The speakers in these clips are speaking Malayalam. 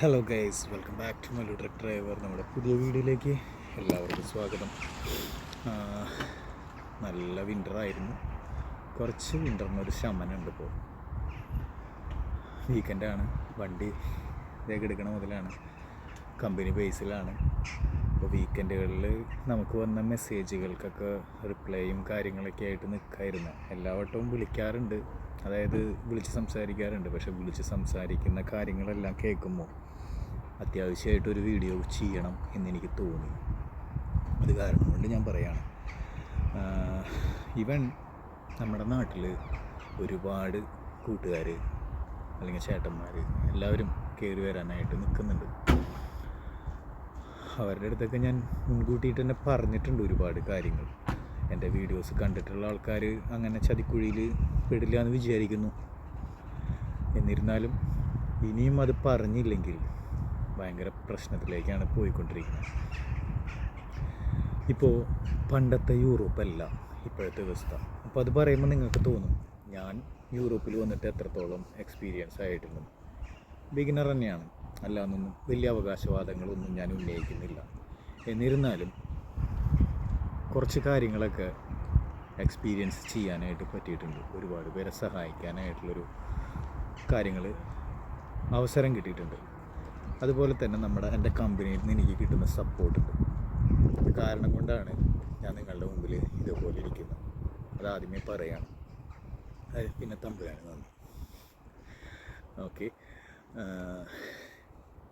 Hello guys welcome back to my truck driver നമ്മുടെ പുതിയ വീഡിയോയിലേക്ക് എല്ലാവർക്കും സ്വാഗതം. നല്ല വിന്ററായിരുന്നു കുറച്ച് വിന്ററിനൊരു ശമനമുണ്ട് ഇപ്പോൾ വീക്കെൻഡാണ് വണ്ടി വേഗം എടുക്കണ മുതലാണ്. കമ്പനി ബേസിലാണ് അപ്പോൾ വീക്കെൻഡുകളിൽ നമുക്ക് വന്ന മെസ്സേജുകൾക്കൊക്കെ റിപ്ലൈയും കാര്യങ്ങളൊക്കെ ആയിട്ട് നിൽക്കായിരുന്നു എല്ലാ വട്ടവും വിളിക്കാറുണ്ട്. അതായത് വിളിച്ച് സംസാരിക്കാറുണ്ട്. പക്ഷെ വിളിച്ച് സംസാരിക്കുന്ന കാര്യങ്ങളെല്ലാം കേൾക്കുമ്പോൾ അത്യാവശ്യമായിട്ടൊരു വീഡിയോ ചെയ്യണം എന്നെനിക്ക് തോന്നി. അത് കാരണം കൊണ്ട് ഞാൻ പറയാണ്. ഇവൻ നമ്മുടെ നാട്ടിൽ ഒരുപാട് കൂട്ടുകാർ അല്ലെങ്കിൽ ചേട്ടന്മാർ എല്ലാവരും കയറി വരാനായിട്ട് നിൽക്കുന്നുണ്ട് അവരുടെ അടുത്തൊക്കെ ഞാൻ മുൻകൂട്ടിയിട്ട് തന്നെ പറഞ്ഞിട്ടുണ്ട് ഒരുപാട് കാര്യങ്ങൾ. എന്റെ വീഡിയോസ് കണ്ടിട്ടുള്ള ആൾക്കാർ അങ്ങനെ ചതിക്കുഴിയിൽ പെടില്ല എന്ന് വിചാരിക്കുന്നു. എന്നിരുന്നാലും ഇനിയും അത് പറഞ്ഞില്ലെങ്കിൽ ഭയങ്കര പ്രശ്നത്തിലേക്കാണ് പോയിക്കൊണ്ടിരിക്കുന്നത്. ഇപ്പോൾ പണ്ടത്തെ യൂറോപ്പല്ല ഇപ്പോഴത്തെ അവസ്ഥ. അപ്പോൾ അത് പറയുമ്പോൾ നിങ്ങൾക്ക് തോന്നും ഞാൻ യൂറോപ്പിൽ വന്നിട്ട് എത്രത്തോളം എക്സ്പീരിയൻസ് ആയിട്ടുണ്ട് ബിഗിനർ തന്നെയാണ്. അല്ലാന്നൊന്നും വലിയ അവകാശവാദങ്ങളൊന്നും ഞാൻ ഉന്നയിക്കുന്നില്ല. എന്നിരുന്നാലും കുറച്ച് കാര്യങ്ങളൊക്കെ എക്സ്പീരിയൻസ് ചെയ്യാനായിട്ട് പറ്റിയിട്ടുണ്ട്. ഒരുപാട് പേരെ സഹായിക്കാനായിട്ടുള്ളൊരു കാര്യങ്ങൾ അവസരം കിട്ടിയിട്ടുണ്ട്. അതുപോലെ തന്നെ നമ്മുടെ എന്റെ കമ്പനിയിൽ നിന്ന് എനിക്ക് കിട്ടുന്ന സപ്പോർട്ടുണ്ട് ഇത് കാരണം കൊണ്ടാണ് ഞാൻ നിങ്ങളുടെ മുമ്പിൽ ഇതുപോലെ ഇരിക്കുന്നത്. അതാദ്യമേ പറയാണ്. പിന്നെ തമ്പുരാണ് നന്ദി. ഓക്കെ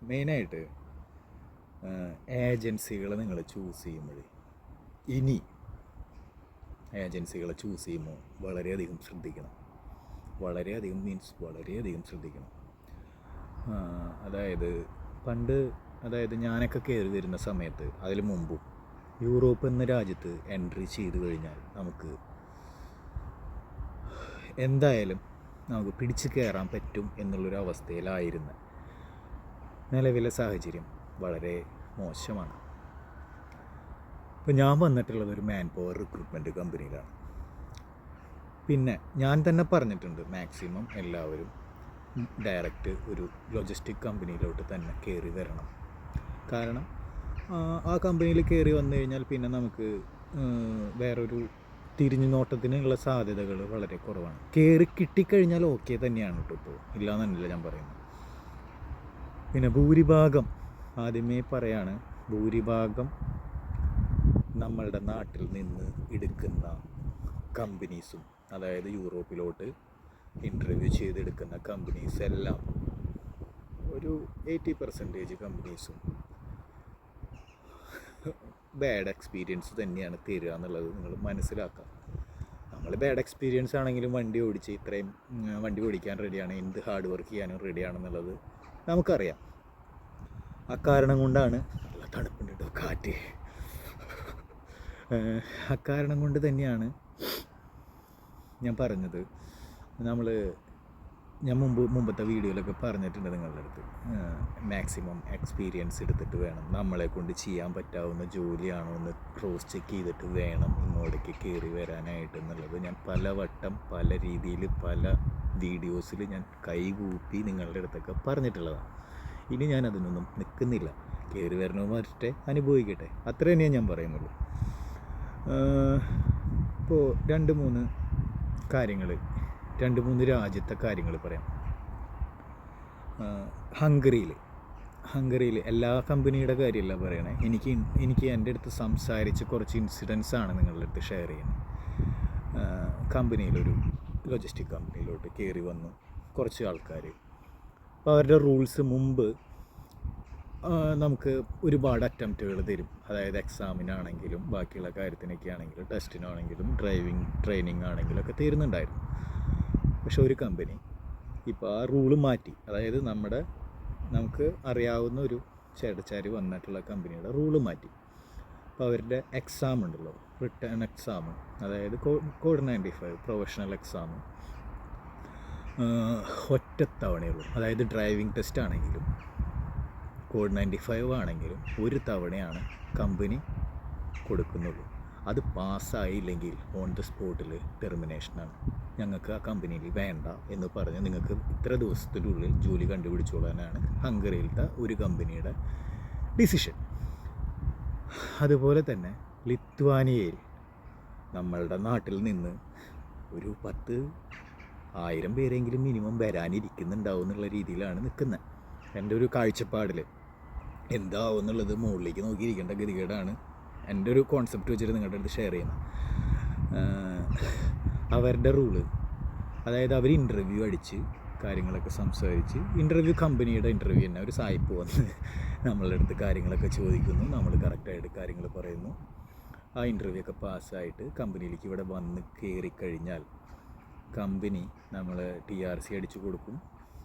മെയിനായിട്ട് ഏജൻസികളെ നിങ്ങൾ ചൂസ് ചെയ്യുമ്പോൾ ഇനി ഏജൻസികളെ ചൂസ് ചെയ്യുമ്പോൾ വളരെയധികം ശ്രദ്ധിക്കണം. വളരെയധികം മീൻസ് വളരെയധികം ശ്രദ്ധിക്കണം. അതായത് പണ്ട് അതായത് ഞാനൊക്കെ കയറി വരുന്ന സമയത്ത് അതിന് മുമ്പും യൂറോപ്പ് എന്ന രാജ്യത്ത് എൻട്രി ചെയ്ത് കഴിഞ്ഞാൽ നമുക്ക് എന്തായാലും നമുക്ക് പിടിച്ചു കയറാൻ പറ്റും എന്നുള്ളൊരു അവസ്ഥയിലായിരുന്ന നിലവിലെ സാഹചര്യം വളരെ മോശമാണ്. ഇപ്പോൾ ഞാൻ വന്നിട്ടുള്ളത് ഒരു മാൻ പവർ റിക്രൂട്ട്മെന്റ് കമ്പനിയിലാണ് പിന്നെ ഞാൻ തന്നെ പറഞ്ഞിട്ടുണ്ട് മാക്സിമം എല്ലാവരും ഡയറക്റ്റ് ഒരു ലോജിസ്റ്റിക് കമ്പനിയിലോട്ട് തന്നെ കയറി വരണം. കാരണം ആ, കമ്പനിയിൽ കയറി വന്നു കഴിഞ്ഞാൽ പിന്നെ നമുക്ക് വേറൊരു തിരിഞ്ഞു നോട്ടത്തിനുള്ള സാധ്യതകൾ വളരെ കുറവാണ്. കയറി കിട്ടിക്കഴിഞ്ഞാൽ ഓക്കെ തന്നെയാണ് കേട്ടോ ഇപ്പോൾ ഇല്ലാന്നല്ല ഞാൻ പറയുന്നത്. പിന്നെ ഭൂരിഭാഗം ആദ്യമേ പറയാണ് ഭൂരിഭാഗം നമ്മളുടെ നാട്ടിൽ നിന്ന് എടുക്കുന്ന കമ്പനീസും അതായത് യൂറോപ്പിലോട്ട് ഇന്റർവ്യൂ ചെയ്തെടുക്കുന്ന കമ്പനീസ് എല്ലാം ഒരു എയ്റ്റി പെർസെന്റേജ് കമ്പനീസും ബാഡ് എക്സ്പീരിയൻസ് തന്നെയാണ് തരിക എന്നുള്ളത് നിങ്ങൾ മനസ്സിലാക്കാം. നമ്മൾ ബാഡ് എക്സ്പീരിയൻസ് ആണെങ്കിലും വണ്ടി ഓടിച്ച് ഇത്രയും വണ്ടി ഓടിക്കാൻ റെഡിയാണ് എന്ത് ഹാർഡ് വർക്ക് ചെയ്യാനും റെഡിയാണെന്നുള്ളത് നമുക്കറിയാം. അക്കാരണം കൊണ്ടാണ് നല്ല തണുപ്പുണ്ട് കേട്ടോ കാറ്റ്. അക്കാരണം കൊണ്ട് തന്നെയാണ് ഞാൻ പറഞ്ഞത്. നമ്മൾ ഞാൻ മുമ്പ് മുമ്പത്തെ വീഡിയോയിലൊക്കെ പറഞ്ഞിട്ടുണ്ട് നിങ്ങളുടെ അടുത്ത്. മാക്സിമം എക്സ്പീരിയൻസ് എടുത്തിട്ട് വേണം. നമ്മളെ കൊണ്ട് ചെയ്യാൻ പറ്റാവുന്ന ജോലിയാണോ എന്ന് ക്രോസ് ചെക്ക് ചെയ്തിട്ട് വേണം ഇങ്ങോട്ടേക്ക് കയറി വരാനായിട്ട് എന്നുള്ളത്. ഞാൻ പല വട്ടം പല രീതിയിൽ പല വീഡിയോസിൽ ഞാൻ കൈകൂപ്പി നിങ്ങളുടെ അടുത്തൊക്കെ പറഞ്ഞിട്ടുള്ളതാണ്. ഇനി ഞാൻ അതിനൊന്നും നിൽക്കുന്നില്ല. കയറി വരണോ മറ്റേ അനുഭവിക്കട്ടെ. അത്ര തന്നെയാണ് ഞാൻ പറയുന്നുള്ളൂ. ഇപ്പോൾ രണ്ട് മൂന്ന് കാര്യങ്ങൾ രണ്ട് മൂന്ന് രാജ്യത്തെ കാര്യങ്ങൾ പറയാം. ഹംഗറിയിൽ. ഹംഗറിയിൽ എല്ലാ കമ്പനിയുടെ കാര്യമല്ല പറയണേ. എനിക്ക് എനിക്ക് എന്റെ അടുത്ത് സംസാരിച്ച് കുറച്ച് ഇൻസിഡൻസ് ആണ് നിങ്ങളുടെ അടുത്ത് ഷെയർ ചെയ്യുന്നത്. കമ്പനിയിലൊരു ലോജിസ്റ്റിക് കമ്പനിയിലോട്ട് കയറി വന്നു. കുറച്ച് ആൾക്കാർ. അപ്പോൾ അവരുടെ റൂൾസ് മുമ്പ് നമുക്ക് ഒരുപാട് അറ്റംപ്റ്റുകൾ തരും. അതായത് എക്സാമിനാണെങ്കിലും ബാക്കിയുള്ള കാര്യത്തിനൊക്കെ ആണെങ്കിലും ടെസ്റ്റിനാണെങ്കിലും ഡ്രൈവിംഗ് ട്രെയിനിങ് ആണെങ്കിലും ഒക്കെ തരുന്നുണ്ടായിരുന്നു. പക്ഷെ ഒരു കമ്പനി ഇപ്പോൾ ആ റൂൾ മാറ്റി. അതായത് നമ്മുടെ നമുക്ക് അറിയാവുന്ന ഒരു ചേട്ടച്ചാരി വന്നിട്ടുള്ള കമ്പനിയുടെ റൂൾ മാറ്റി. അപ്പോൾ അവരുടെ എക്സാം ഉണ്ടല്ലോ റിട്ടേൺ എക്സാം അതായത് code ninety five professional exam ഒറ്റത്തവണയുള്ളൂ. അതായത് ഡ്രൈവിംഗ് ടെസ്റ്റ് ആണെങ്കിലും കോഡ് നയന്റി ഫൈവ് ആണെങ്കിലും ഒരു തവണയാണ് കമ്പനി കൊടുക്കുന്നുള്ളൂ. അത് പാസ്സായില്ലെങ്കിൽ ഓൺ ദ സ്പോട്ടിൽ ടെർമിനേഷനാണ് ഞങ്ങൾക്ക് ആ കമ്പനിയിൽ വേണ്ട എന്ന് പറഞ്ഞ് നിങ്ങൾക്ക് ഇത്ര ദിവസത്തിനുള്ളിൽ ജോലി കണ്ടുപിടിച്ചോളാനാണ് ഹംഗറിയിലത്തെ ഒരു കമ്പനിയുടെ ഡിസിഷൻ അതുപോലെ തന്നെ ലിത്വാനിയയിൽ നമ്മളുടെ നാട്ടിൽ നിന്ന് ഒരു പത്ത് ആയിരം പേരെങ്കിലും മിനിമം വരാനിരിക്കുന്നുണ്ടാവും എന്നുള്ള രീതിയിലാണ് നിൽക്കുന്നത്. എന്റെ ഒരു കാഴ്ചപ്പാടിൽ എന്താവും എന്നുള്ളത് മുകളിലേക്ക് നോക്കിയിരിക്കേണ്ട ഗതികേടാണ് എന്റെ ഒരു കോൺസെപ്റ്റ് വെച്ചിട്ട് നിങ്ങളുടെ അടുത്ത് ഷെയർ ചെയ്യുന്നത് അവരുടെ റൂൾ അതായത് അവർ ഇന്റർവ്യൂ അടിച്ച് കാര്യങ്ങളൊക്കെ സംസാരിച്ച് ഇന്റർവ്യൂ കമ്പനിയുടെ ഇന്റർവ്യൂ തന്നെ ഒരു സായിപ്പ് വന്ന് നമ്മളുടെ അടുത്ത് കാര്യങ്ങളൊക്കെ ചോദിക്കുന്നു നമ്മൾ കറക്റ്റായിട്ട് കാര്യങ്ങൾ പറയുന്നു. ആ ഇന്റർവ്യൂ ഒക്കെ പാസ്സായിട്ട് കമ്പനിയിലേക്ക് ഇവിടെ വന്ന് കയറി കഴിഞ്ഞാൽ കമ്പനി നമ്മൾ ടി ആർ സി അടിച്ചു കൊടുക്കും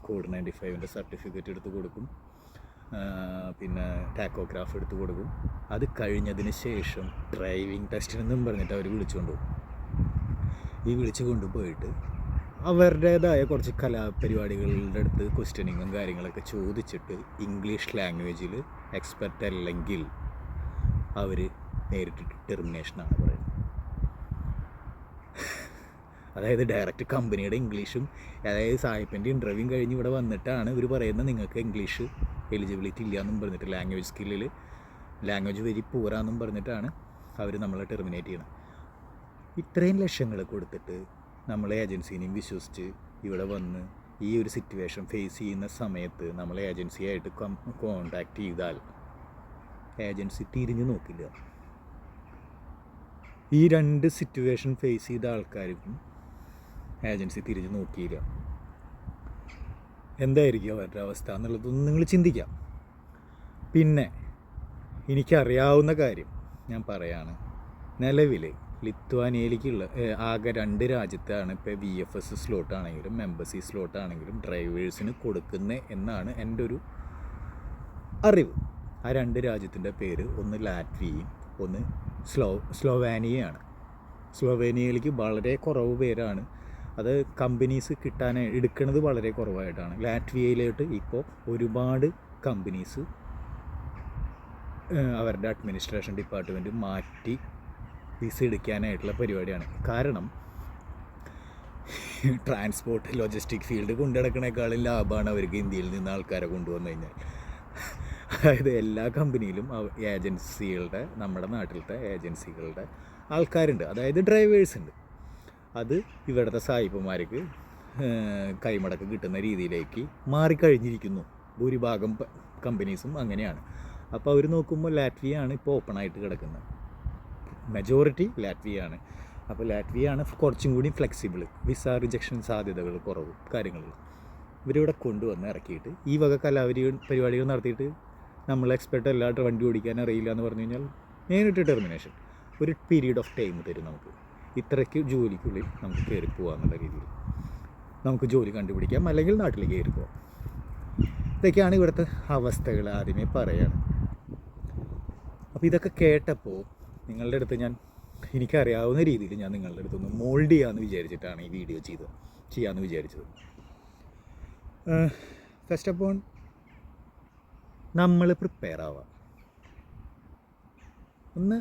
കോഡ് നയന്റി ഫൈവിന്റെ സർട്ടിഫിക്കറ്റ് എടുത്ത് കൊടുക്കും. പിന്നെ ടാക്കോഗ്രാഫ് എടുത്ത് കൊടുക്കും. അത് കഴിഞ്ഞതിന് ശേഷം ഡ്രൈവിംഗ് ടെസ്റ്റിനെന്നും പറഞ്ഞിട്ട് അവർ വിളിച്ചുകൊണ്ട് പോകും. ഈ വിളിച്ചു കൊണ്ടുപോയിട്ട് അവരുടേതായ കുറച്ച് കലാപരിപാടികളുടെ അടുത്ത് ക്വസ്റ്റ്യനിങ്ങും കാര്യങ്ങളൊക്കെ ചോദിച്ചിട്ട് ഇംഗ്ലീഷ് ലാംഗ്വേജിൽ എക്സ്പെർട്ട് അല്ലെങ്കിൽ അവർ നേരിട്ടിട്ട് ടെർമിനേഷനാണ് പറയുന്നത്. അതായത് ഡയറക്റ്റ് കമ്പനിയുടെ ഇംഗ്ലീഷും അതായത് സായിപ്പിന്റെ ഇന്റർവ്യൂ കഴിഞ്ഞ് ഇവിടെ വന്നിട്ടാണ് ഇവർ പറയുന്നത് നിങ്ങൾക്ക് ഇംഗ്ലീഷ് എലിജിബിലിറ്റി ഇല്ല എന്നും പറഞ്ഞിട്ട് ലാംഗ്വേജ് സ്കില്ലിൽ ലാംഗ്വേജ് വെരി പോരാന്നും പറഞ്ഞിട്ടാണ് അവർ നമ്മളെ ടെർമിനേറ്റ് ചെയ്യുന്നത് ഇത്രയും ലക്ഷങ്ങൾ കൊടുത്തിട്ട് നമ്മളെ ഏജൻസീനെയും വിശ്വസിച്ച് ഇവിടെ വന്ന് ഈ ഒരു സിറ്റുവേഷൻ ഫേസ് ചെയ്യുന്ന സമയത്ത് നമ്മൾ ഏജൻസിയായിട്ട് കോണ്ടാക്ട് ചെയ്താൽ ഏജൻസി തിരിഞ്ഞു നോക്കില്ല. ഈ രണ്ട് സിറ്റുവേഷൻ ഫേസ് ചെയ്ത ആൾക്കാർക്കും ഏജൻസി തിരിഞ്ഞു നോക്കിയില്ല. എന്തായിരിക്കും അവരുടെ അവസ്ഥ എന്നുള്ളതൊന്നും നിങ്ങൾ ചിന്തിക്കാം. പിന്നെ എനിക്കറിയാവുന്ന കാര്യം ഞാൻ പറയാണ്. നിലവിൽ ലിത്വാനിയയിലേക്കുള്ള ആകെ രണ്ട് രാജ്യത്താണ് ഇപ്പോൾ വി എഫ് എസ് സ്ലോട്ട് ആണെങ്കിലും എംബസി സ്ലോട്ട് ആണെങ്കിലും ഡ്രൈവേഴ്സിന് കൊടുക്കുന്നത് എന്നാണ് എന്റെ ഒരു അറിവ്. ആ രണ്ട് രാജ്യത്തിന്റെ പേര് ഒന്ന് ലാറ്റ്വിയയും ഒന്ന് സ്ലോ സ്ലോവാനിയയാണ്. സ്ലോവേനിയയിലേക്ക് വളരെ കുറവ് പേരാണ് അത് കമ്പനീസ് കിട്ടാൻ എടുക്കുന്നത് വളരെ കുറവായിട്ടാണ്. ലാറ്റ്വിയയിലോട്ട് ഇപ്പോൾ ഒരുപാട് കമ്പനീസ് അവരുടെ അഡ്മിനിസ്ട്രേഷൻ ഡിപ്പാർട്ട്മെന്റ് മാറ്റി വിസ എടുക്കാനായിട്ടുള്ള പരിപാടിയാണ്. കാരണം ട്രാൻസ്പോർട്ട് ലോജിസ്റ്റിക് ഫീൽഡ് കൊണ്ടുനടക്കണേക്കാളും ലാഭമാണ് അവർക്ക് ഇന്ത്യയിൽ നിന്ന് ആൾക്കാരെ കൊണ്ടുവന്നു കഴിഞ്ഞാൽ. അതായത് എല്ലാ കമ്പനിയിലും ഏജൻസികളുടെ നമ്മുടെ നാട്ടിലത്തെ ഏജൻസികളുടെ ആൾക്കാരുണ്ട്. അതായത് ഡ്രൈവേഴ്സ് ഉണ്ട്. അത് ഇവിടുത്തെ സായിപ്പന്മാർക്ക് കൈമടക്ക് കിട്ടുന്ന രീതിയിലേക്ക് മാറിക്കഴിഞ്ഞിരിക്കുന്നു. ഭൂരിഭാഗം കമ്പനീസും അങ്ങനെയാണ്. അപ്പോൾ അവർ നോക്കുമ്പോൾ ലാറ്റ്വിയാണ് ഇപ്പോൾ ഓപ്പൺ ആയിട്ട് കിടക്കുന്നത്. മെജോറിറ്റി ലാറ്റ്വിയാണ്. അപ്പോൾ ലാറ്റ്വിയാണ് കുറച്ചും കൂടി ഫ്ലെക്സിബിൾ വിസ റിജക്ഷൻ സാധ്യതകൾ കുറവ് കാര്യങ്ങളിൽ ഇവരിവിടെ കൊണ്ടുവന്ന് ഇറക്കിയിട്ട് ഈ വക കലാപരി പരിപാടികൾ നടത്തിയിട്ട് നമ്മൾ എക്സ്പെർട്ട് അല്ലാണ്ട് വണ്ടി ഓടിക്കാൻ അറിയില്ല എന്ന് പറഞ്ഞു കഴിഞ്ഞാൽ നേരിട്ട് ടെർമിനേഷൻ ഒരു പീരീഡ് ഓഫ് ടൈം തരും നമുക്ക്. ഇത്രയ്ക്ക് ജോലിക്കുള്ളിൽ നമുക്ക് കയറി പോകാമെന്നുള്ള രീതിയിൽ നമുക്ക് ജോലി കണ്ടുപിടിക്കാം അല്ലെങ്കിൽ നാട്ടിലേക്ക് കയറി പോകാം ഇതൊക്കെയാണ് ഇവിടുത്തെ അവസ്ഥകൾ ആദ്യമേ പറയാണ്. അപ്പോൾ ഇതൊക്കെ കേട്ടപ്പോൾ നിങ്ങളുടെ അടുത്ത് ഞാൻ എനിക്കറിയാവുന്ന രീതിയിൽ ഞാൻ നിങ്ങളുടെ അടുത്തൊന്ന് മോൾഡ് ചെയ്യാമെന്ന് വിചാരിച്ചിട്ടാണ് ഈ വീഡിയോ ചെയ്തത് ചെയ്യാമെന്ന് വിചാരിച്ചത്. ഫസ്റ്റ് ഓഫ് ഓൾ നമ്മൾ പ്രിപ്പയർ ആവാം. ഒന്ന്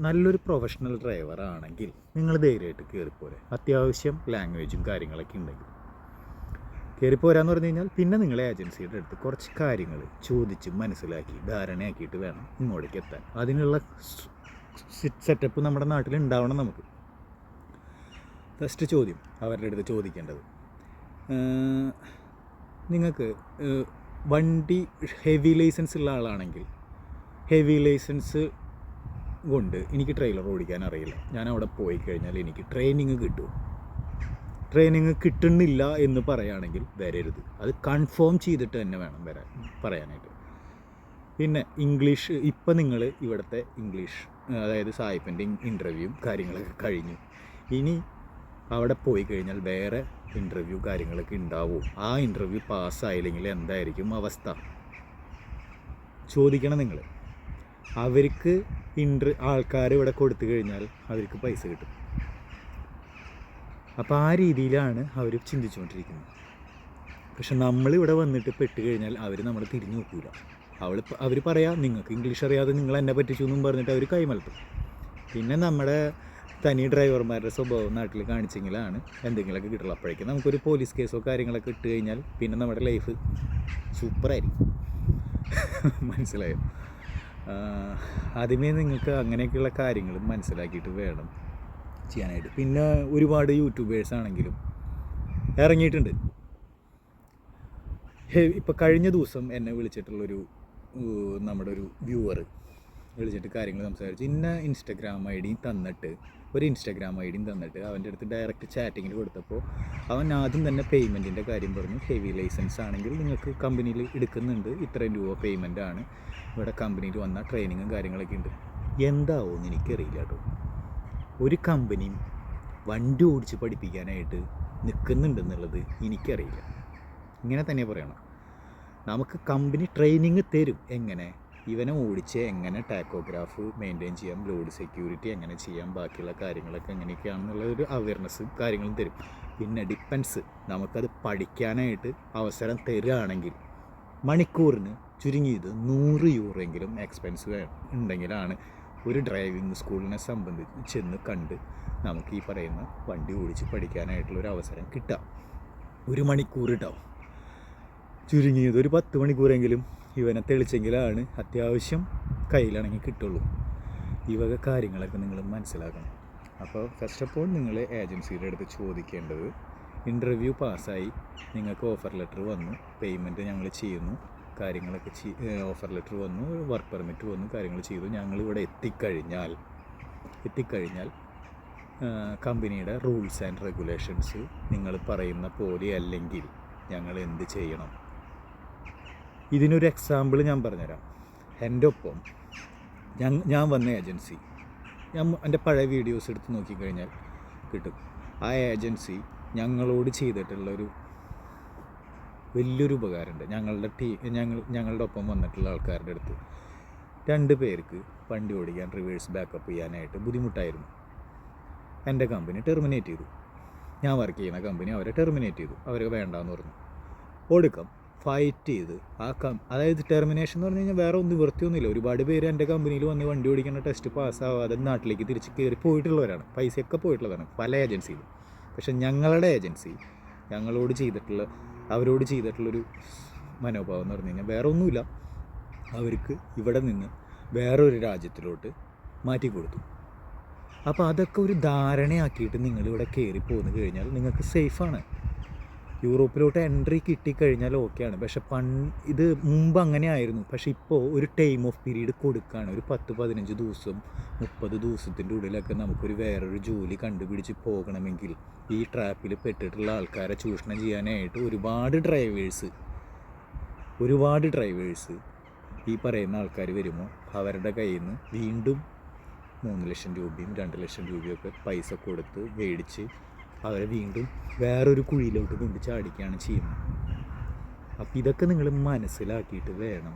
നല്ലൊരു പ്രൊഫഷണൽ ഡ്രൈവർ ആണെങ്കിൽ നിങ്ങൾ ധൈര്യമായിട്ട് കയറിപ്പോരെ. അത്യാവശ്യം ലാംഗ്വേജും കാര്യങ്ങളൊക്കെ ഉണ്ടെങ്കിൽ. കയറിപ്പോരാന്ന് പറഞ്ഞു കഴിഞ്ഞാൽ പിന്നെ നിങ്ങളെ ഏജൻസിയുടെ അടുത്ത് കുറച്ച് കാര്യങ്ങൾ ചോദിച്ച് മനസ്സിലാക്കി ധാരണയാക്കിയിട്ട് വേണം ഇങ്ങോട്ടേക്ക് എത്താൻ. അതിനുള്ള സെറ്റപ്പ് നമ്മുടെ നാട്ടിൽ ഉണ്ടാവണം നമുക്ക്. ഫസ്റ്റ് ചോദ്യം അവരുടെ അടുത്ത് ചോദിക്കേണ്ടത്. നിങ്ങൾക്ക് വണ്ടി ഹെവി ലൈസൻസ് ഉള്ള ആളാണെങ്കിൽ ഹെവി ലൈസൻസ് കൊണ്ട് എനിക്ക് ട്രെയിലർ ഓടിക്കാൻ അറിയില്ല. ഞാൻ അവിടെ പോയി കഴിഞ്ഞാൽ എനിക്ക് ട്രെയിനിങ് കിട്ടും. ട്രെയിനിങ് കിട്ടുന്നില്ല എന്ന് പറയുകയാണെങ്കിൽ വരരുത്. അത് കൺഫേം ചെയ്തിട്ട് തന്നെ വേണം വരാൻ പറയാനായിട്ട്. പിന്നെ ഇംഗ്ലീഷ് ഇപ്പം നിങ്ങൾ ഇവിടുത്തെ ഇംഗ്ലീഷ് അതായത് സായിപ്പിന്റെ ഇന്റർവ്യൂവും കാര്യങ്ങളൊക്കെ കഴിഞ്ഞു. ഇനി അവിടെ പോയി കഴിഞ്ഞാൽ വേറെ ഇന്റർവ്യൂ കാര്യങ്ങളൊക്കെ ഉണ്ടാവും. ആ ഇന്റർവ്യൂ പാസ്സായില്ലെങ്കിൽ എന്തായിരിക്കും അവസ്ഥ? ചോദിക്കണം നിങ്ങൾ. അവർക്ക് ഇൻട്ര ആൾക്കാർ ഇവിടെ കൊടുത്തു കഴിഞ്ഞാൽ അവർക്ക് പൈസ കിട്ടും. അപ്പോൾ ആ രീതിയിലാണ് അവർ ചിന്തിച്ചുകൊണ്ടിരിക്കുന്നത്. പക്ഷെ നമ്മളിവിടെ വന്നിട്ട് പെട്ട് കഴിഞ്ഞാൽ അവർ നമ്മളെ തിരിഞ്ഞു നോക്കൂല. അവൾ അവർ പറയാം നിങ്ങൾക്ക് ഇംഗ്ലീഷ് അറിയാതെ നിങ്ങൾ എന്നെ പറ്റിച്ചു എന്നും പറഞ്ഞിട്ട് അവർ കൈമലത്തും. പിന്നെ നമ്മുടെ തനി ഡ്രൈവർമാരുടെ സ്വഭാവം നാട്ടിൽ കാണിച്ചെങ്കിലാണ് എന്തെങ്കിലുമൊക്കെ കിട്ടുള്ളൂ അപ്പോഴേക്കും നമുക്കൊരു പോലീസ് കേസോ കാര്യങ്ങളൊക്കെ ഇട്ട് കഴിഞ്ഞാൽ പിന്നെ നമ്മുടെ ലൈഫ് സൂപ്പറായിരിക്കും മനസ്സിലായോ? ആദ്യമേ നിങ്ങൾക്ക് അങ്ങനെയൊക്കെയുള്ള കാര്യങ്ങൾ മനസ്സിലാക്കിയിട്ട് വേണം ചെയ്യാനായിട്ട്. പിന്നെ ഒരുപാട് യൂട്യൂബേഴ്സ് ആണെങ്കിലും ഇറങ്ങിയിട്ടുണ്ട്. ഇപ്പോൾ കഴിഞ്ഞ ദിവസം എന്നെ വിളിച്ചിട്ടുള്ളൊരു നമ്മുടെ ഒരു വ്യൂവർ വിളിച്ചിട്ട് കാര്യങ്ങൾ സംസാരിച്ചു. ഇന്ന ഇൻസ്റ്റഗ്രാം ഐ ഡി തന്നിട്ട് ഒരു ഇൻസ്റ്റാഗ്രാം ഐ ഡിയും തന്നിട്ട് അവന്റെ അടുത്ത് ഡയറക്റ്റ് ചാറ്റിങ്ങിൽ കൊടുത്തപ്പോൾ അവൻ ആദ്യം തന്നെ പേയ്മെന്റിന്റെ കാര്യം പറഞ്ഞു. ഹെവി ലൈസൻസ് ആണെങ്കിൽ നിങ്ങൾക്ക് കമ്പനിയിൽ എടുക്കുന്നുണ്ട്. ഇത്രയും രൂപ പേയ്മെന്റ് ആണ്. ഇവിടെ കമ്പനിയിൽ വന്ന ട്രെയിനിങ്ങും കാര്യങ്ങളൊക്കെ ഉണ്ട്. എന്താവുമെന്ന് എനിക്കറിയില്ല കേട്ടോ. ഒരു കമ്പനി വണ്ടി ഓടിച്ച് പഠിപ്പിക്കാനായിട്ട് നിൽക്കുന്നുണ്ടെന്നുള്ളത് എനിക്കറിയില്ല. ഇങ്ങനെ തന്നെ പറയണം. നമുക്ക് കമ്പനി ട്രെയിനിങ് തരും. എങ്ങനെ? ഇവനെ ഓടിച്ച് എങ്ങനെ ടാക്കോഗ്രാഫ് മെയിന്റെയിൻ ചെയ്യാം ലോഡ് സെക്യൂരിറ്റി എങ്ങനെ ചെയ്യാം ബാക്കിയുള്ള കാര്യങ്ങളൊക്കെ എങ്ങനെയൊക്കെയാണെന്നുള്ള ഒരു അവയർനെസ്സും കാര്യങ്ങളും തരും. പിന്നെ ഡിപ്പെൻസ് നമുക്കത് പഠിക്കാനായിട്ട് അവസരം തരികയാണെങ്കിൽ മണിക്കൂറിന് ചുരുങ്ങിയത് നൂറ് യൂറോയെങ്കിലും എക്സ്പെൻസ് ഉണ്ടെങ്കിലാണ് ഒരു ഡ്രൈവിംഗ് സ്കൂളിനെ സംബന്ധിച്ച് ചെന്ന് കണ്ട് നമുക്ക് ഈ പറയുന്ന വണ്ടി ഓടിച്ച് പഠിക്കാനായിട്ടുള്ള ഒരു അവസരം കിട്ടുക. ഒരു മണിക്കൂർ ഇട്ടാവും ചുരുങ്ങിയത് ഒരു പത്ത് മണിക്കൂറെങ്കിലും ഇവനെ തെളിച്ചെങ്കിലാണ് അത്യാവശ്യം കയ്യിലാണെങ്കിൽ കിട്ടുള്ളൂ. ഈ വക കാര്യങ്ങളൊക്കെ നിങ്ങൾ മനസ്സിലാക്കണം. അപ്പോൾ ഫസ്റ്റ് ഓഫ് ഓൾ നിങ്ങൾ ഏജൻസിയുടെ അടുത്ത് ചോദിക്കേണ്ടത് ഇന്റർവ്യൂ പാസ്സായി നിങ്ങൾക്ക് ഓഫർ ലെറ്റർ വന്നു പേയ്മെന്റ് ഞങ്ങൾ ചെയ്യുന്നു കാര്യങ്ങളൊക്കെ ഓഫർ ലെറ്റർ വന്നു വർക്ക് പെർമിറ്റ് വന്നു കാര്യങ്ങൾ ചെയ്തു. ഞങ്ങൾ ഇവിടെ എത്തിക്കഴിഞ്ഞാൽ എത്തിക്കഴിഞ്ഞാൽ കമ്പനിയുടെ റൂൾസ് ആൻഡ് റെഗുലേഷൻസ് നിങ്ങൾ പറയുന്ന പോലെ അല്ലെങ്കിൽ ഞങ്ങൾ എന്ത് ചെയ്യണം? ഇതിനൊരു എക്സാമ്പിൾ ഞാൻ പറഞ്ഞുതരാം. എന്റെ ഒപ്പം ഞാൻ ഞാൻ വന്ന ഏജൻസി ഞാൻ എന്റെ പഴയ വീഡിയോസ് എടുത്ത് നോക്കിക്കഴിഞ്ഞാൽ കിട്ടും. ആ ഏജൻസി ഞങ്ങളോട് ചെയ്തിട്ടുള്ളൊരു വലിയൊരു ഉപകാരമുണ്ട്. ഞങ്ങളുടെ ടീ ഞങ്ങൾ ഞങ്ങളുടെ ഒപ്പം വന്നിട്ടുള്ള ആൾക്കാരുടെ അടുത്ത് രണ്ട് പേർക്ക് വണ്ടി ഓടിക്കാൻ റിവേഴ്സ് ബാക്കപ്പ് ചെയ്യാനായിട്ട് ബുദ്ധിമുട്ടായിരുന്നു. എന്റെ കമ്പനി ടെർമിനേറ്റ് ചെയ്തു. ഞാൻ വർക്ക് ചെയ്യുന്ന കമ്പനി അവരെ ടെർമിനേറ്റ് ചെയ്തു. അവർ വേണ്ടാന്ന് പറഞ്ഞു. ഒടുക്കം ഫൈറ്റ് ചെയ്ത് ആ കം അതായത് ടെർമിനേഷൻ എന്ന് പറഞ്ഞു കഴിഞ്ഞാൽ വേറെ ഒന്നും വൃത്തിയൊന്നുമില്ല ഒരുപാട് പേര് എന്റെ കമ്പനിയിൽ വന്ന് വണ്ടി ഓടിക്കുന്ന ടെസ്റ്റ് പാസ്സാവാതെ നാട്ടിലേക്ക് തിരിച്ച് കയറി പോയിട്ടുള്ളവരാണ്. പൈസയൊക്കെ പോയിട്ടുള്ളതാണ് പല ഏജൻസിയിലും പക്ഷെ ഞങ്ങളുടെ ഏജൻസി ഞങ്ങളോട് ചെയ്തിട്ടുള്ള അവരോട് ചെയ്തിട്ടുള്ളൊരു മനോഭാവം എന്ന് പറഞ്ഞു കഴിഞ്ഞാൽ വേറെ ഒന്നുമില്ല. അവർക്ക് ഇവിടെ നിന്ന് വേറൊരു രാജ്യത്തിലോട്ട് മാറ്റി കൊടുത്തു. അപ്പോൾ അതൊക്കെ ഒരു ധാരണയാക്കിയിട്ട് നിങ്ങളിവിടെ കയറി പോന്നു കഴിഞ്ഞാൽ നിങ്ങൾക്ക് സേഫാണ് യൂറോപ്പിലോട്ട് എൻട്രി കിട്ടിക്കഴിഞ്ഞാൽ ഓക്കെയാണ് പക്ഷെ പൺ ഇത് മുമ്പ് അങ്ങനെ ആയിരുന്നു പക്ഷെ ഇപ്പോൾ ഒരു ടൈം ഓഫ് പീരീഡ് കൊടുക്കുകയാണ് ഒരു പത്ത് പതിനഞ്ച് ദിവസം മുപ്പത് ദിവസത്തിന്റെ ഉള്ളിലൊക്കെ നമുക്കൊരു വേറൊരു ജോലി കണ്ടുപിടിച്ച് പോകണമെങ്കിൽ ഈ ട്രാപ്പിൽ പെട്ടിട്ടുള്ള ആൾക്കാരെ ചൂഷണം ചെയ്യാനായിട്ട് ഒരുപാട് ഡ്രൈവേഴ്സ് ഒരുപാട് ഡ്രൈവേഴ്സ് ഈ പറയുന്ന ആൾക്കാർ വരുമ്പോൾ അവരുടെ കയ്യിൽ നിന്ന് വീണ്ടും മൂന്ന് ലക്ഷം രൂപയും രണ്ട് ലക്ഷം രൂപയൊക്കെ പൈസ കൊടുത്ത് മേടിച്ച് അവരെ വീണ്ടും വേറൊരു കുഴിയിലോട്ട് കൊണ്ട് ചാടിക്കുകയാണ് ചെയ്യുന്നത്. അപ്പോൾ ഇതൊക്കെ നിങ്ങൾ മനസ്സിലാക്കിയിട്ട് വേണം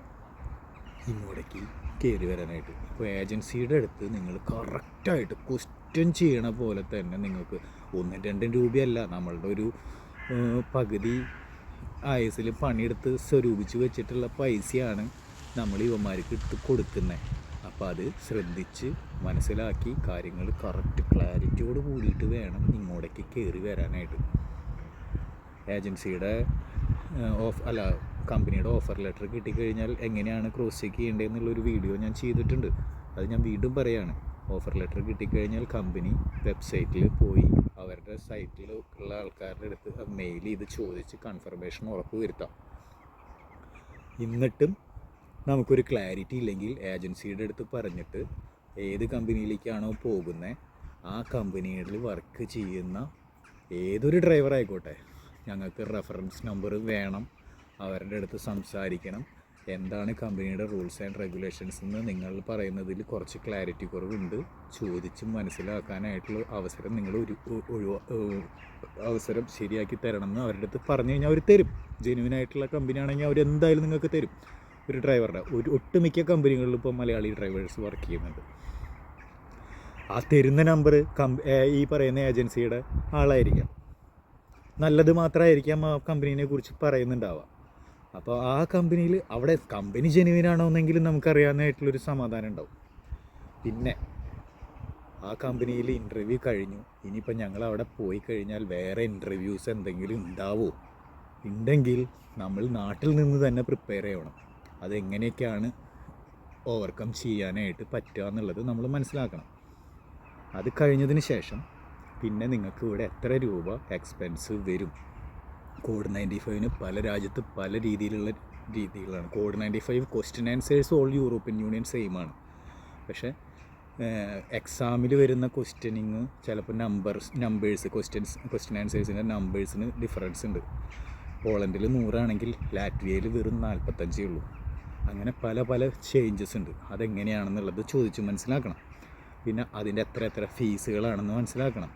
ഇങ്ങോട്ടേക്ക് കയറി വരാനായിട്ട്. അപ്പോൾ ഏജൻസിയുടെ അടുത്ത് നിങ്ങൾ കറക്റ്റായിട്ട് ക്വസ്റ്റ്യൻ ചെയ്യണ പോലെ തന്നെ നിങ്ങൾക്ക് ഒന്നും രണ്ടും രൂപയല്ല നമ്മളുടെ ഒരു പകുതി ആയുസിൽ പണിയെടുത്ത് സ്വരൂപിച്ച് വെച്ചിട്ടുള്ള പൈസയാണ് നമ്മൾ യുവന്മാർക്ക് എടുത്ത് കൊടുക്കുന്നത്. അപ്പോൾ അത് ശ്രദ്ധിച്ച് മനസ്സിലാക്കി കാര്യങ്ങൾ കറക്റ്റ് ക്ലാരിറ്റിയോട് കൂടിയിട്ട് വേണം ഇങ്ങോട്ടേക്ക് കയറി വരാനായിട്ട്. ഏജൻസിയുടെ ഓഫ് അല്ല കമ്പനിയുടെ ഓഫർ ലെറ്റർ കിട്ടിക്കഴിഞ്ഞാൽ എങ്ങനെയാണ് ക്രോസ് ചെക്ക് ചെയ്യേണ്ടതെന്നുള്ളൊരു വീഡിയോ ഞാൻ ചെയ്തിട്ടുണ്ട്. അത് ഞാൻ വീണ്ടും പറയാണ്. ഓഫർ ലെറ്റർ കിട്ടിക്കഴിഞ്ഞാൽ കമ്പനി വെബ്സൈറ്റിൽ പോയി അവരുടെ സൈറ്റിൽ ഉള്ള ആൾക്കാരുടെ അടുത്ത് മെയിൽ ചെയ്ത് ചോദിച്ച് കൺഫർമേഷൻ ഉറപ്പ് വരുത്താം. എന്നിട്ടും നമുക്കൊരു ക്ലാരിറ്റി ഇല്ലെങ്കിൽ ഏജൻസിയുടെ അടുത്ത് പറഞ്ഞിട്ട് ഏത് കമ്പനിയിലേക്കാണോ പോകുന്നത് ആ കമ്പനിയിൽ വർക്ക് ചെയ്യുന്ന ഏതൊരു ഡ്രൈവർ ആയിക്കോട്ടെ ഞങ്ങൾക്ക് റെഫറൻസ് നമ്പർ വേണം അവരുടെ അടുത്ത് സംസാരിക്കണം. എന്താണ് കമ്പനിയുടെ റൂൾസ് ആൻഡ് റെഗുലേഷൻസ് എന്ന് നിങ്ങൾ പറയുന്നതിൽ കുറച്ച് ക്ലാരിറ്റി കുറവുണ്ട്. ചോദിച്ച് മനസ്സിലാക്കാനായിട്ടുള്ള അവസരം നിങ്ങൾ ഒരു അവസരം ശരിയാക്കി തരണം എന്ന് അവരുടെ അടുത്ത് പറഞ്ഞു കഴിഞ്ഞാൽ അവർ തരും. ജെനുവിൻ ആയിട്ടുള്ള കമ്പനി അവർ എന്തായാലും നിങ്ങൾക്ക് തരും. ഒരു ഡ്രൈവറുടെ ഒരു ഒട്ടുമിക്ക കമ്പനികളിലും ഇപ്പോൾ മലയാളി ഡ്രൈവേഴ്സ് വർക്ക് ചെയ്യുന്നുണ്ട്. ആ തരുന്ന നമ്പർ ഈ പറയുന്ന ഏജൻസിയുടെ ആളായിരിക്കാം. നല്ലത് മാത്രമായിരിക്കാം ആ കമ്പനീനെ കുറിച്ച് പറയുന്നുണ്ടാവുക. അപ്പോൾ ആ കമ്പനിയിൽ അവിടെ കമ്പനി ജെനുവിൻ ആണോ എന്നെങ്കിലും നമുക്കറിയാവുന്നതായിട്ടുള്ളൊരു സമാധാനം ഉണ്ടാവും. പിന്നെ ആ കമ്പനിയിൽ ഇന്റർവ്യൂ കഴിഞ്ഞു. ഇനിയിപ്പോൾ ഞങ്ങൾ അവിടെ പോയി കഴിഞ്ഞാൽ വേറെ ഇന്റർവ്യൂസ് എന്തെങ്കിലും ഉണ്ടാവുമോ ഉണ്ടെങ്കിൽ നമ്മൾ നാട്ടിൽ നിന്ന് തന്നെ പ്രിപ്പയർ ചെയ്യണം. അതെങ്ങനെയൊക്കെയാണ് ഓവർകം ചെയ്യാനായിട്ട് പറ്റുക എന്നുള്ളത് നമ്മൾ മനസ്സിലാക്കണം. അത് കഴിഞ്ഞതിന് ശേഷം പിന്നെ നിങ്ങൾക്ക് ഇവിടെ എത്ര രൂപ എക്സ്പെൻസ് വരും? കോഡ് നയന്റി ഫൈവിന് പല രാജ്യത്ത് പല രീതിയിലുള്ള രീതികളാണ്. Code ninety five question answers all European Union same ആണ്. പക്ഷേ എക്സാമിൽ വരുന്ന ക്വസ്റ്റ്യനിങ് ചിലപ്പോൾ നമ്പേഴ്സ് നമ്പേഴ്സ് ക്വസ്റ്റ്യൻസ് ക്വസ്റ്റ്യൻ ആൻസേഴ്സിന്റെ നമ്പേഴ്സിന് ഡിഫറൻസ് ഉണ്ട്. പോളണ്ടിൽ നൂറാണെങ്കിൽ ലാറ്റ്വിയയിൽ വെറും നാൽപ്പത്തഞ്ചേ ഉള്ളൂ. അങ്ങനെ പല പല ചേഞ്ചസ് ഉണ്ട്. അതെങ്ങനെയാണെന്നുള്ളത് ചോദിച്ച് മനസ്സിലാക്കണം. പിന്നെ അതിന്റെ എത്ര എത്ര ഫീസുകളാണെന്ന് മനസ്സിലാക്കണം.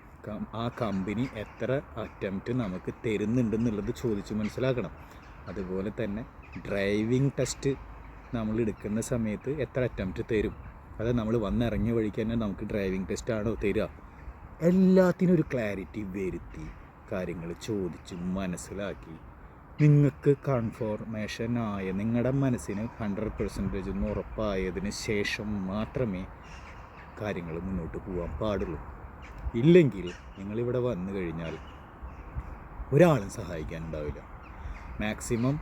ആ കമ്പനി എത്ര അറ്റംപ്റ്റ് നമുക്ക് തരുന്നുണ്ടെന്നുള്ളത് ചോദിച്ച് മനസ്സിലാക്കണം. അതുപോലെ തന്നെ ഡ്രൈവിംഗ് ടെസ്റ്റ് നമ്മൾ എടുക്കുന്ന സമയത്ത് എത്ര അറ്റംപ്റ്റ് തരും. അത് നമ്മൾ വന്നിറങ്ങിയ വഴിക്ക് തന്നെ നമുക്ക് ഡ്രൈവിംഗ് ടെസ്റ്റ് ആണോ തരിക എല്ലാത്തിനും ഒരു ക്ലാരിറ്റി വരുത്തി കാര്യങ്ങൾ ചോദിച്ച് മനസ്സിലാക്കി നിങ്ങൾക്ക് കൺഫോർമേഷൻ ആയ നിങ്ങളുടെ മനസ്സിന് ഹൺഡ്രഡ് പെർസെന്റേജ് ഒന്ന് ഉറപ്പായതിന് ശേഷം മാത്രമേ കാര്യങ്ങൾ മുന്നോട്ട് പോകാൻ പാടുള്ളൂ. ഇല്ലെങ്കിൽ നിങ്ങളിവിടെ വന്നു കഴിഞ്ഞാൽ ഒരാളും സഹായിക്കാനുണ്ടാവില്ല. മാക്സിമം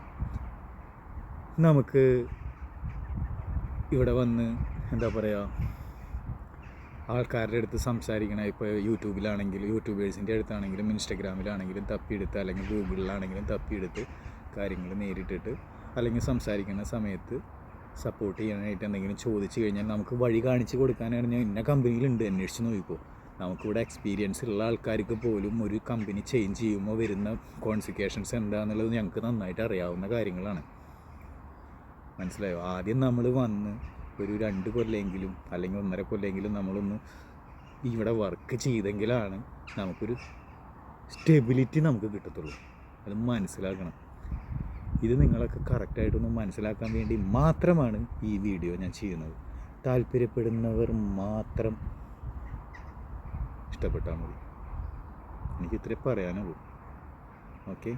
നമുക്ക് ഇവിടെ വന്ന് എന്താ പറയുക ആൾക്കാരുടെ അടുത്ത് സംസാരിക്കണ. ഇപ്പോൾ യൂട്യൂബിലാണെങ്കിലും യൂട്യൂബേഴ്സിന്റെ അടുത്താണെങ്കിലും ഇൻസ്റ്റഗ്രാമിലാണെങ്കിലും തപ്പിയെടുത്ത് അല്ലെങ്കിൽ ഗൂഗിളിലാണെങ്കിലും തപ്പിയെടുത്ത് കാര്യങ്ങൾ നേരിട്ടിട്ട് അല്ലെങ്കിൽ സംസാരിക്കുന്ന സമയത്ത് സപ്പോർട്ട് ചെയ്യാനായിട്ട് എന്തെങ്കിലും ചോദിച്ചു കഴിഞ്ഞാൽ നമുക്ക് വഴി കാണിച്ച് കൊടുക്കാനാണ് ഞാൻ ഇന്ന കമ്പനിയിലുണ്ട് അന്വേഷിച്ച് നോക്കിക്കോ. നമുക്കിവിടെ എക്സ്പീരിയൻസ് ഉള്ള ആൾക്കാർക്ക് പോലും ഒരു കമ്പനി ചേഞ്ച് ചെയ്യുമ്പോൾ വരുന്ന കോൺസിക്വേഷൻസ് എന്താണെന്നുള്ളത് ഞങ്ങൾക്ക് നന്നായിട്ട് അറിയാവുന്ന കാര്യങ്ങളാണ്. മനസ്സിലായോ? ആദ്യം നമ്മൾ വന്ന് ഒരു രണ്ട് കൊല്ലമെങ്കിലും അല്ലെങ്കിൽ ഒന്നര കൊല്ലമെങ്കിലും നമ്മളൊന്ന് ഇവിടെ വർക്ക് ചെയ്തെങ്കിലാണ് നമുക്കൊരു സ്റ്റെബിലിറ്റി നമുക്ക് കിട്ടത്തുള്ളൂ. അത് മനസ്സിലാക്കണം. ഇത് നിങ്ങളൊക്കെ കറക്റ്റായിട്ടൊന്ന് മനസ്സിലാക്കാൻ വേണ്ടി മാത്രമാണ് ഈ വീഡിയോ ഞാൻ ചെയ്യുന്നത്. താല്പര്യപ്പെടുന്നവർ മാത്രം ഇഷ്ടപ്പെട്ടാൽ മതി. എനിക്ക് ഇത്രേ പറയാനുള്ളൂ. ഓക്കെ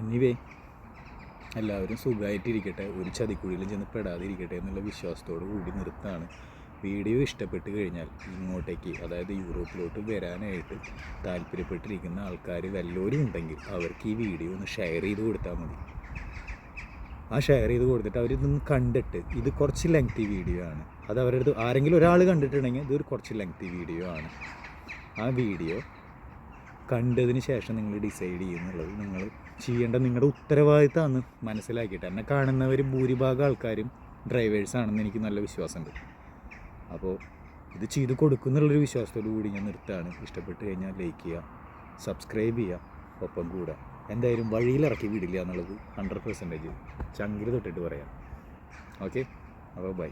എനിവേ എല്ലാവരും സുഖമായിട്ടിരിക്കട്ടെ ഒരു ചതിക്കുഴിയിലും ചെന്ന് പെടാതിരിക്കട്ടെ എന്നുള്ള വിശ്വാസത്തോടു കൂടി നിർത്താണ്. വീഡിയോ ഇഷ്ടപ്പെട്ട് കഴിഞ്ഞാൽ ഇങ്ങോട്ടേക്ക് അതായത് യൂറോപ്പിലോട്ട് വരാനായിട്ട് താല്പര്യപ്പെട്ടിരിക്കുന്ന ആൾക്കാർ വല്ലവരും ഉണ്ടെങ്കിൽ അവർക്ക് ഈ വീഡിയോ ഒന്ന് ഷെയർ ചെയ്ത് കൊടുത്താൽ മതി. ആ ഷെയർ ചെയ്ത് കൊടുത്തിട്ട് അവരിതൊന്ന് കണ്ടിട്ട് ഇത് കുറച്ച് ലെങ്തി വീഡിയോ ആണ്. അത് അവരുടെ അടുത്ത് ആരെങ്കിലും ഒരാൾ കണ്ടിട്ടുണ്ടെങ്കിൽ ഇതൊരു കുറച്ച് ലെങ്തി വീഡിയോ ആണ്. ആ വീഡിയോ കണ്ടതിന് ശേഷം നിങ്ങൾ ഡിസൈഡ് ചെയ്യുന്നുള്ളത് നിങ്ങൾ ചെയ്യേണ്ട നിങ്ങളുടെ ഉത്തരവാദിത്തമാണ് മനസ്സിലാക്കിയിട്ട്. എന്നെ കാണുന്നവർ ഭൂരിഭാഗം ആൾക്കാരും ഡ്രൈവേഴ്സാണെന്ന് എനിക്ക് നല്ല വിശ്വാസമുണ്ട്. അപ്പോൾ ഇത് ചെയ്ത് കൊടുക്കുന്നുള്ളൊരു വിശ്വാസത്തോടു കൂടി ഞാൻ നിർത്തുകയാണ്. ഇഷ്ടപ്പെട്ട് കഴിഞ്ഞാൽ ലൈക്ക് ചെയ്യുക സബ്സ്ക്രൈബ് ചെയ്യുക ഒപ്പം കൂടുക. എന്തായാലും വഴിയിലിറക്കി വിടില്ല എന്നുള്ളത് ഹൺഡ്രഡ് പെർസെന്റേജ് ചങ്കിൽ തൊട്ടിട്ട് പറയാം. ഓക്കെ അപ്പോൾ ബൈ